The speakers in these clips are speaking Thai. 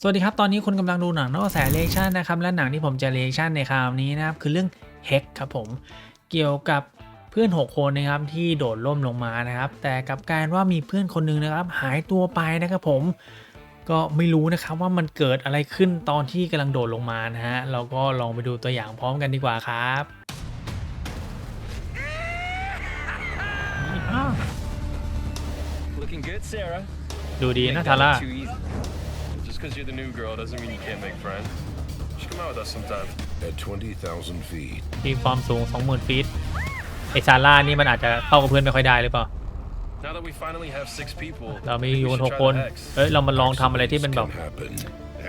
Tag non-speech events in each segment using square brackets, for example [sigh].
สวัสดีครับ ตอนนี้คุณกำลังดูหนังนอกกระแสเรีแอคชั่นนะครับ และหนังที่ผมจะเรีแอคชั่นในคราวนี้นะครับ คือเรื่อง Hex ครับผม เกี่ยวกับเพื่อน 6 คนนะครับที่โดดร่มลงมานะครับ แต่กลับกลารว่ามีเพื่อนคนหนึงนะครับ หายตัวไปนะครับผม ก็ไม่รู้นะครับว่ามันเกิดอะไรขึ้นตอนที่กำลังโดดลงมานะฮะ เราก็ลองไปดูตัวอย่างพร้อมกันดีกว่าครับอ้าว Looking good, Sarah. ดูดี You นะ ain't ทา got ร่า it too easy. Just because you're the new girl doesn't mean you can't make friends. You should come out with us sometime. At 20,000 feet, ทีมความสูง 20,000 ฟีตไอซาร่านี่มันอาจจะเข้ากับเพื่อนไม่ค่อยได้หรือเปล่า Now that we finally have six people, เรามี maybe อยู่ we กัน should หก try คน the hex. เอ้ย เรามาลองทำอะไรที่เป็นแบบ can happen.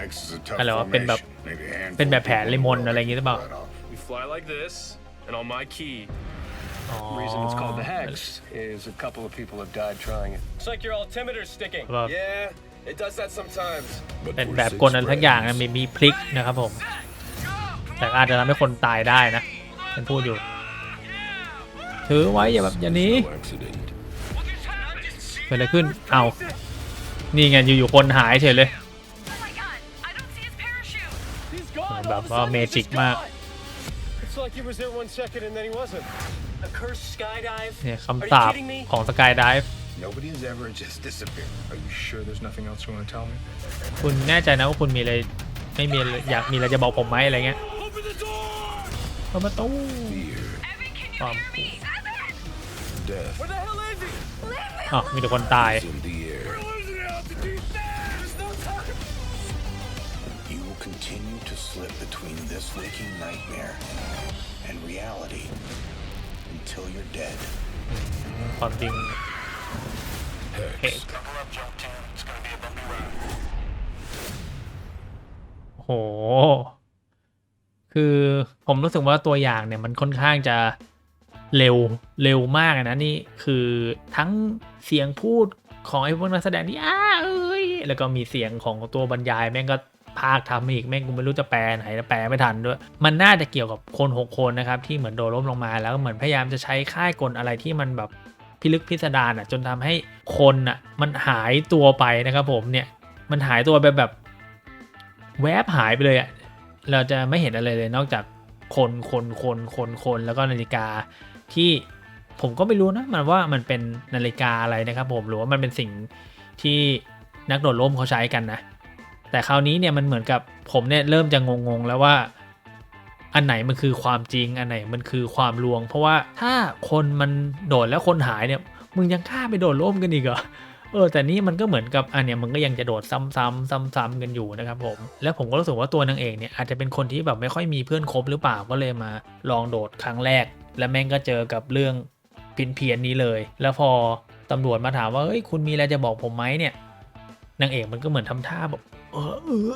X is a tough อะไรวะเป็นแบบ formation. Maybe a handful เป็นแบบ of แผน people ลิมอนอะไรอย่างงี้หรือเปล่า right off. We fly like this, and on my key, อ๋อ the reason it's called the hex is a couple of people have died trying it. It's like your altimeter sticking. Well- Yeah, it does that sometimes. But เป็น for แบบ six กลอะไรทั้งอย่างนะ friends, มีมีพลิกนะครับผม แต่อาจจะทำให้คนตายได้นะฉันพูดอยู่ ถือไว้อย่าแบบอย่าหนี้ no accident. เกิดอะไรขึ้น เอา นี่ไงอยู่ๆคนหายเฉยเลย Oh my god, I don't see his parachute. He's gone. แบบ all of a ว่า sudden, เม he's จิก just มาก gone. It's like he was there one second and then he wasn't. A cursed skydive? เนี่ย Are คำ you สาป kidding me? ของสกายดิฟ Nobody has ever [laughs] just disappeared. Are you sure there's nothing else you want to tell me? คุณแน่ใจนะว่าคุณมีอะไร ไม่มีอะไรอยากมีอะไรจะบอกผมไหมอะไรเงี้ย Open the door! เปิดประตู Fear, Evan, can you Um, hear me? Evan! death Where the hell is he? Leave me อ๋อมีแต่คนตาย is in the air. We're losing altitude. There's no time. You will continue to slip between this waking nightmare and reality until you're dead. ความจริง Hex. โห คือผมรู้สึกว่าตัวอย่างเนี่ยมันค่อนข้างจะเร็วเร็วมากนะนี่คือทั้งเสียงพูดของไอ้พวกนักแสดงที่อ้าเอ้ยแล้วก็มีเสียงของตัวบรรยายแม่งก็ภาคทำอีกแม่งกูไม่รู้จะแปลไหนแล้วแปลไม่ทันด้วย มันน่าจะเกี่ยวกับคน 6 คนนะครับที่เหมือนโดนล้มลงมาแล้วเหมือนพยายามจะใช้ค่ายกลอะไรที่มันแบบ พิลึกพิสดารอะจนทำให้คนอะมันหายตัวไปนะครับผมเนี่ยมันหายตัวไปแบบแวบหายไปเลยอะเราจะไม่เห็นอะไรเลยนอกจากคนคนคนคนคนแล้วก็นาฬิกาที่ผมก็ไม่รู้นะมันว่ามันเป็นนาฬิกาอะไรนะครับผมหรือว่ามันเป็นสิ่งที่นักโดดร่มเขาใช้กันนะ แต่คราวนี้เนี่ยมันเหมือนกับผมเนี่ยเริ่มจะงงๆแล้วว่า อันไหนมันคือความจริง อันไหนมันคือความลวง เพราะว่าถ้าคนมันโดดแล้วคนหายเนี่ยมึงยังกล้าไปโดดร่มกันอีกเหรอเออแต่นี่มันก็เหมือนกับอันเนี้ยมันก็ยังจะโดดซ้ำๆซ้ำๆกันอยู่นะครับผม แล้วผมก็รู้สึกว่าตัวนางเอกเนี่ยอาจจะเป็นคนที่แบบไม่ค่อยมีเพื่อนคบหรือเปล่าก็เลยมาลองโดดครั้งแรก แล้วแม่งก็เจอกับเรื่องพินเพียนนี้เลย แล้วพอตำรวจมาถามว่าเฮ้ยคุณมีอะไรจะบอกผมไหมเนี่ยนางเอกมันก็เหมือนทำท่าแบบเออ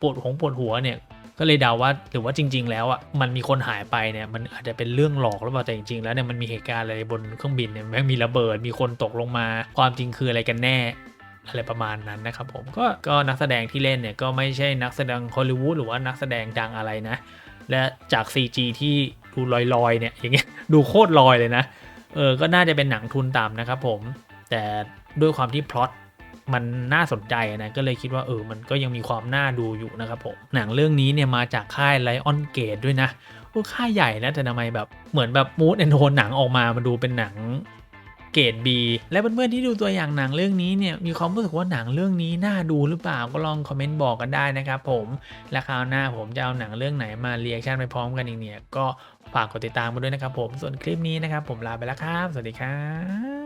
ปวดหัวปวดหัวเนี่ย ก็เลยเดาว่าหรือว่าจริง ๆ แล้วอะมันมีคนหายไปเนี่ยมันอาจจะเป็นเรื่องหลอกหรือเปล่าแต่จริงๆแล้วเนี่ยมันมีเหตุการณ์อะไรบนเครื่องบินเนี่ยแม่งมีระเบิดมีคนตกลงมา ความจริงคืออะไรกันแน่อะไรประมาณนั้นนะครับผมก็ก็นักแสดงที่เล่นเนี่ยก็ไม่ใช่นักแสดงฮอลลีวูดหรือว่านักแสดงดังอะไรนะ และจาก CG ที่ดูลอยๆเนี่ยอย่างเงี้ยดูโคตรลอยเลยนะเออก็น่าจะเป็นหนังทุนต่ำนะครับผมแต่ด้วยความที่พล็อต มันน่าสนใจนะก็เลยคิดว่าเออมันก็ยังมีความน่าดูอยู่นะครับผมหนังเรื่องนี้เนี่ยมาจากค่ายไลออนเกตด้วยนะโอ้ค่ายใหญ่นะแต่ทำไมแบบเหมือนแบบมูดแอนโทนหนังออกมามาดูเป็นหนังเกรด B และเพื่อนๆที่ดูตัวอย่างหนังเรื่องนี้เนี่ยมีความรู้สึกว่าหนังเรื่องนี้น่าดูหรือเปล่าก็ลองคอมเมนต์บอกกันได้นะครับผมและคราวหน้าผมจะเอาหนังเรื่องไหนมาเรียกชั่นไปพร้อมกันอีกเนี่ยก็ฝากกดติดตามมาด้วยนะครับผมส่วนคลิปนี้นะครับผมลาไปแล้วครับ สวัสดีครับ